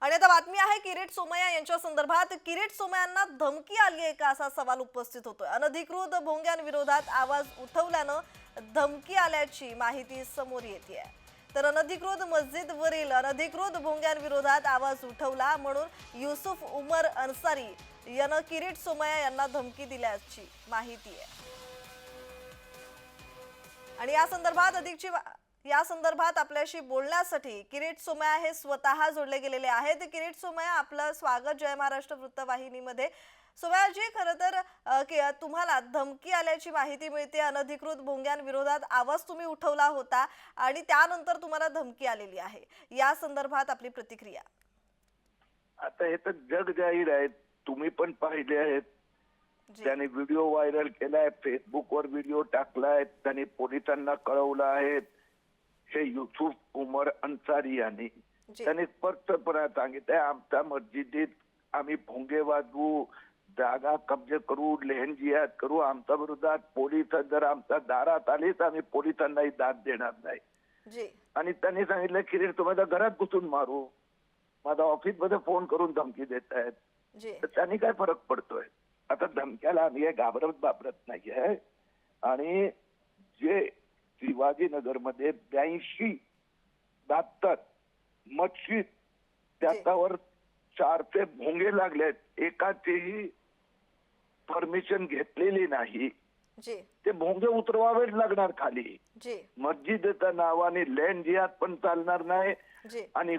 आणि आता बातमी आहे किरीट सोमय्या यांच्या संदर्भात. किरीट सोमय्यांना धमकी आली आहे का असा सवाल उपस्थित होतोय. अनधिकृत भोंग्यांविरोधात आवाज उठवल्यानं धमकी आल्याची माहिती समोर येते तर अनधिकृत मस्जिदवरील अनधिकृत भोंग्यांविरोधात आवाज उठवला म्हणून युसुफ उमर अन्सारी यानं किरीट सोमय्या यांना धमकी दिल्याची माहिती आहे. आणि या संदर्भात अधिकची वा- या संदर्भात आपल्याशी बोलण्यासाठी किरीट सोमया हे स्वतः जोडले गेलेले आहेत. किरीट सोमया आपलं स्वागत जय महाराष्ट्र वृत्तवाहिनीमध्ये. सोमयाजी खरं तर तुम्हाला धमकी आल्याची माहिती मिळते. अनधिकृत भोंग्यांविरोधात आवाज तुम्ही उठवला होता आणि त्यानंतर तुम्हाला धमकी आलेली आहे. या संदर्भात आपली प्रतिक्रिया. आता हे तर जग जाहीर आहे. तुम्ही पण पाहिले आहेत. त्याने व्हिडिओ व्हायरल केलाय. फेसबुकवर व्हिडिओ टाकलाय. त्याने पोलिसांना कळवलं आहे. हे युसुफ उमर अन्सारी यांनी त्याने स्पष्टपणे सांगितलंय आमच्या मस्जिदीत आम्ही भोंगे वाजवू जागा कब्जे करू लेहन जिहाद करू आमच्या विरोधात पोलीस जर आमच्या दारात आले तर आम्ही पोलिसांनाही दाद देणार नाही. जी. आणि त्यांनी सांगितलं की रे तुम्हाला घरात घुसून मारू. माझा ऑफिसमध्ये फोन करून धमकी देत आहेत. तर त्यांनी काय फरक पडतोय? आता धमक्याला आम्ही हे घाबरत बाबरत नाहीये. आणि जे शिवाजीनगरमध्ये ब्याऐंशी बहात्तर मस्जिद त्याच्यावर चारशे भोंगे लागलेत. एकाचीही परमिशन घेतलेली नाही. ते भोंगे उतरवावेच लागणार खाली. मस्जिदच्या नावाने लँड जिहाद पण चालणार नाही आणि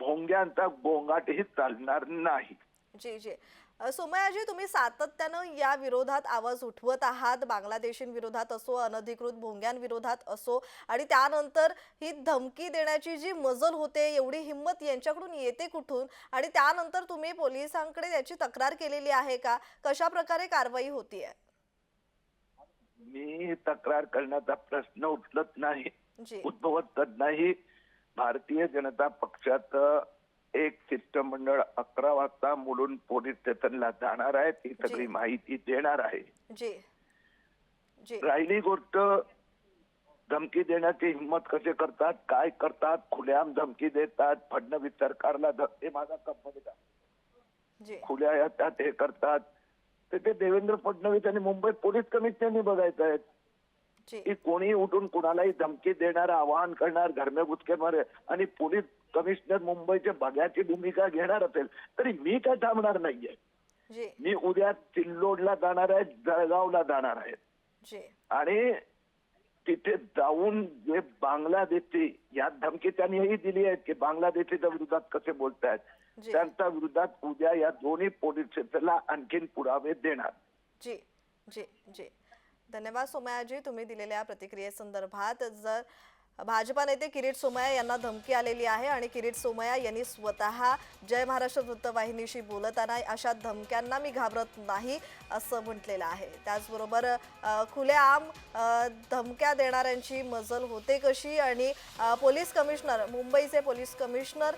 भोंग्यांचा गोंगाटही चालणार नाही. जी जी. सोमयाजी तुम्ही सातत्यानं या विरोधात आवाज उठवत आहात. बांगलादेशींविरोधात असो अनधिकृत भोंग्यांविरोधात असो आणि त्यानंतर ही धमकी देण्याची जी मजल होते एवढी हिंमत यांच्याकडून येते कुठून? आणि त्यानंतर तुम्ही पोलिसांकडे त्याची तक्रार केलेली आहे का? कशा प्रकारे कारवाई होतीये? मी तक्रार करण्याचा प्रश्न उचलत नाही. उद्भवत नाही. भारतीय जनता पक्षाचं एक शिष्टमंडळ अकरा वाजता मुलून पोलीस स्टेशनला जाणार आहे. ती सगळी. माहिती देणार आहे. राहिली गोष्ट धमकी देण्याची हिंमत कसे करतात काय करतात खुल्याम धमकी देतात फडणवीस सरकारला हे माझा कंपनी का जी. खुल्या याच्यात हे करतात. तर ते देवेंद्र फडणवीस आणि मुंबई पोलीस कमिशनरनी बघायचं आहे. जी की कोणी उठून कुणालाही धमकी देणार आवाहन करणार घरमे गुचके आणि पोलीस कमिशनर मुंबईच्या बघ्याची भूमिका घेणार असेल तरी मी काय थांबणार नाहीये. जी. मी उद्या सिल्लोडला जाणार आहे जळगावला जाणार आहे. जी. आणि तिथे जाऊन जे बांगलादेशी या धमकी त्यांनीही दिली आहेत की बांगलादेशीच्या विरोधात कसे बोलतायत. त्यांच्या विरोधात उद्या या दोन्ही पोलीस स्टेशनला आणखीन पुरावे देणार. जी. जी. जी. धन्यवाद सोमयाजी तुम्ही दिलेल्या प्रतिक्रियेसंदर्भात जर भाजपा नेते किरीट सोमया यांना धमकी आलेली आहे आणि किरीट सोमया यांनी स्वतः जय महाराष्ट्र वृत्तवाहिनीशी बोलताना अशा धमक्यांना मी घाबरत नाही असं म्हटलेलं आहे. त्याचबरोबर खुलेआम धमक्या देणाऱ्यांची मजल होते कशी आणि पोलीस कमिशनर मुंबईचे पोलीस कमिशनर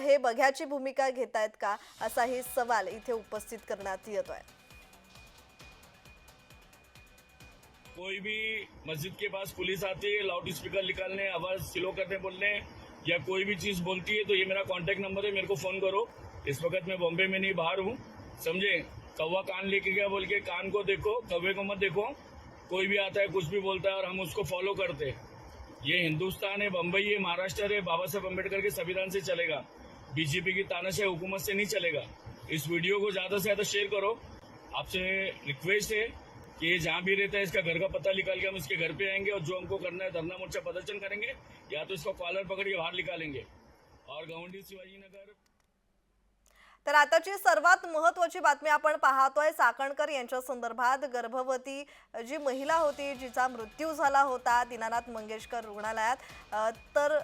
हे बघ्याची भूमिका घेत आहेत का असाही सवाल इथे उपस्थित करण्यात येतो आहे कोई भी मस्जिद के पास पुलिस आती है लाउड स्पीकर निकालने, आवाज़ स्लो करने, बोलने, या कोई भी चीज़ बोलती है तो ये मेरा कांटेक्ट नंबर है, मेरे को फ़ोन करो। इस वक्त मैं बॉम्बे में नहीं, बाहर हूँ। समझे? कौवा कान लेके गया, बोल के, कान को देखो, कौवे को मत देखो। कोई भी आता है, कुछ भी बोलता है, और हम उसको फॉलो करते ये हिंदुस्तान है बम्बई है, महाराष्ट्र है, बाबा साहब अंबेडकर के संविधान से चलेगा। बीजेपी की तानाशाही हुकूमत से नहीं चलेगा। इस वीडियो को ज़्यादा से ज़्यादा शेयर करो। आपसे रिक्वेस्ट है कि ये जहाँ भी रहता है इसका घर का पता निकाल के हम इसके घर पे आएंगे और जो हमको करना है धरना मोर्चा प्रदर्शन करेंगे या तो इसको कॉलर पकड़ के बाहर निकालेंगे। और गवंडी शिवाजी नगर तर आताची सर्वात महत्वाची बातमी आपण पाहतोय साकणकर यांच्या संदर्भात गर्भवती जी महिला होती जिचा मृत्यू झाला होता दीनानाथ मंगेशकर रुग्णालयात तर